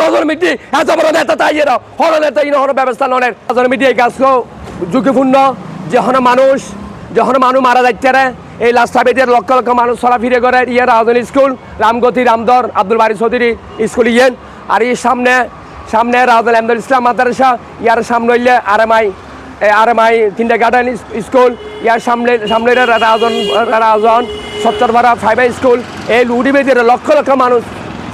রজন মিটি, এত বড় নেতা তাই এরা। হর নেতা ইন, হর ব্যবস্থা ননের রজন মিটি, এই কাজকে ঝুঁকিপূর্ণ। যখন মানুষ যখন মানুষ মারা যাচ্ছে এই লাস্টা বেদের লক্ষ লক্ষ মানুষ চলাফিরে করে। ইয়ে রাজধানী স্কুল, রামগতি, রামদর, আব্দুল বারি চৌধুরী স্কুল ইয়েন। আর এই সামনে সামনে রাজধানী আহমদুল ইসলাম মাদ্রাসা, ইয়ার সামনে হইলে আর M I R M I kindergarten school. ইয়ার সামনে সামনে রাজন রাজন সত্তরপাড়া ফাইভ স্কুল এই লুডি বেদের লক্ষ লক্ষ মানুষ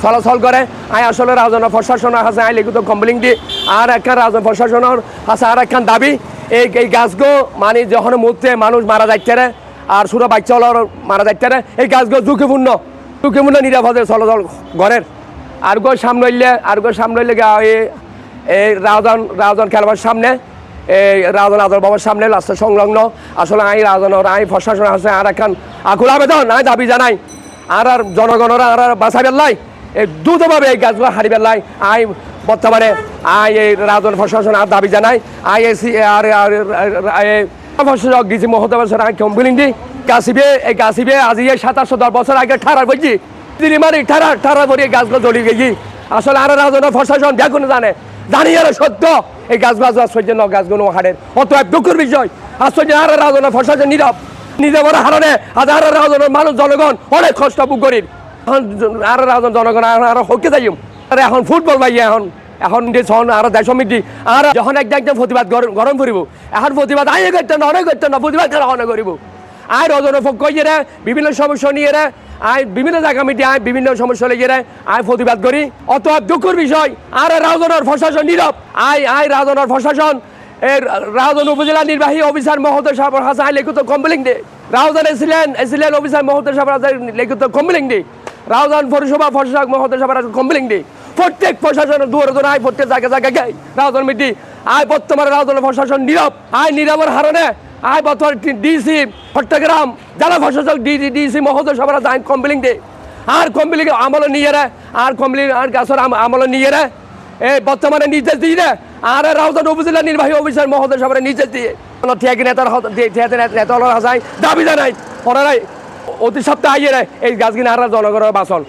চলাচল করে আই আসলে রাজন প্রশাসনের কাছে আই লিখিত কমপ্লেন দি। আর একখান রাজন প্রশাসনের কাছে আর একখান দাবি। এই এই গাছগো মানে যখন মুহূর্তে মানুষ মারা যাচ্ছে রে আর ছোটো বাচ্চা মারা যাচ্ছে রে এই গাছগো ঝুঁকিপূর্ণ ঝুঁকিপূর্ণ নিরাপদে চলাচল ঘরের আর গো সামনে হইলে আর গো সামনে হইলে এই রাজন রাজন খেলবার সামনে, এই রাজন আদর বাবার সামনে রাস্তা সংলগ্ন। আসলে আই রাজনের আই প্রশাসন আছে আর একখান আকুল আবেদন, আই দাবি জানাই। আর আর জনগণরা আর বাঁচা বেল্লাই এই দ্রুতভাবে এই গাছগুলো হারি বেল্লাই আই বর্তমানে আই এই রাজন প্রশাসন আর দাবি জানাই আই এসি আর আর প্রশাসক গিয়েছি মহোদয় আই কমপ্লেন দিই গাছিবে এই গাছিবে আজি এই সাতাশশো দশ বছর আগে ঠারার বলছি তিনি মানে ঠারা ঠারা করে গাছগুলো জ্বলি গেছি। আসলে আর রাজনের প্রশাসন দেখুন জানে। জানি আর সত্য, এই গাছ গাছ আশ্চর্য ন, গাছগুলো হারের অত এক দুঃখের বিষয় আশ্চর্য আর রাজনের প্রশাসন নীরব। নিজে বড় হারণে হাজার রাজনের মানুষ, জনগণ অনেক কষ্ট বুক করি এখন আর জনগণ, আর আর হকে যাই আর এখন ফুটবল ভাই, এখন এখন সন আর দেশ সমিতি, আর যখন একটা একটা প্রতিবাদ গরম- করিব, এখন প্রতিবাদ আই করতে না, অনেক করতে না, প্রতিবাদ তারা অনেক করিব। আয় রজন পক্ষ ইয়ে বিভিন্ন সমস্যা নিয়ে আয় বিভিন্ন জায়গা মিটি আয় বিভিন্ন সমস্যা লেগে আয় প্রতিবাদ করি। অত দুঃখের বিষয়, আর রাজনের প্রশাসন নীরব। আয় আয় রাজনের প্রশাসন এর রাজন উপজেলা নির্বাহী অফিসার মহোদয় সাহেব হাসান লিখিত কমপ্লেন দে। রাউজান এসিলেন এসিলেন অফিসার মহোদয় সাহেব লিখিত কমপ্লেন দে। রাউজান পৌরসভা প্রশাসক মহোদয় কমপ্লেন দে প্রত্যেক প্রশাসনের দুয়ারে দুয়ারে আয়, প্রত্যেক জায়গা জায়গায় গাই রাউজান মিটি, আয় বর্তমানে রাউজানের প্রশাসন নীরব। আয় নীরবের হারণে আয় বর্তমান ডিসি চট্টগ্রাম জেলা প্রশাসক ডিসি ডিসি মহোদয় সবার আইন কমপ্লেন দে আর কমপ্লেন আমল নিয়ে রে, আর কমপ্লেন আর গাছের আমল নিয়ে রে। এই বর্তমানে নির্দেশ দিয়ে রে। আর রাউজান উপজেলা নির্বাহী অফিসার মহোদয় সবার নির্দেশ দিয়ে। ঠিয়াকি নেতার নেতা হাসাই দাবি জানাই ওনারাই অতি সপ্তাহে এই গাছগুলো আর জনগণের বাসন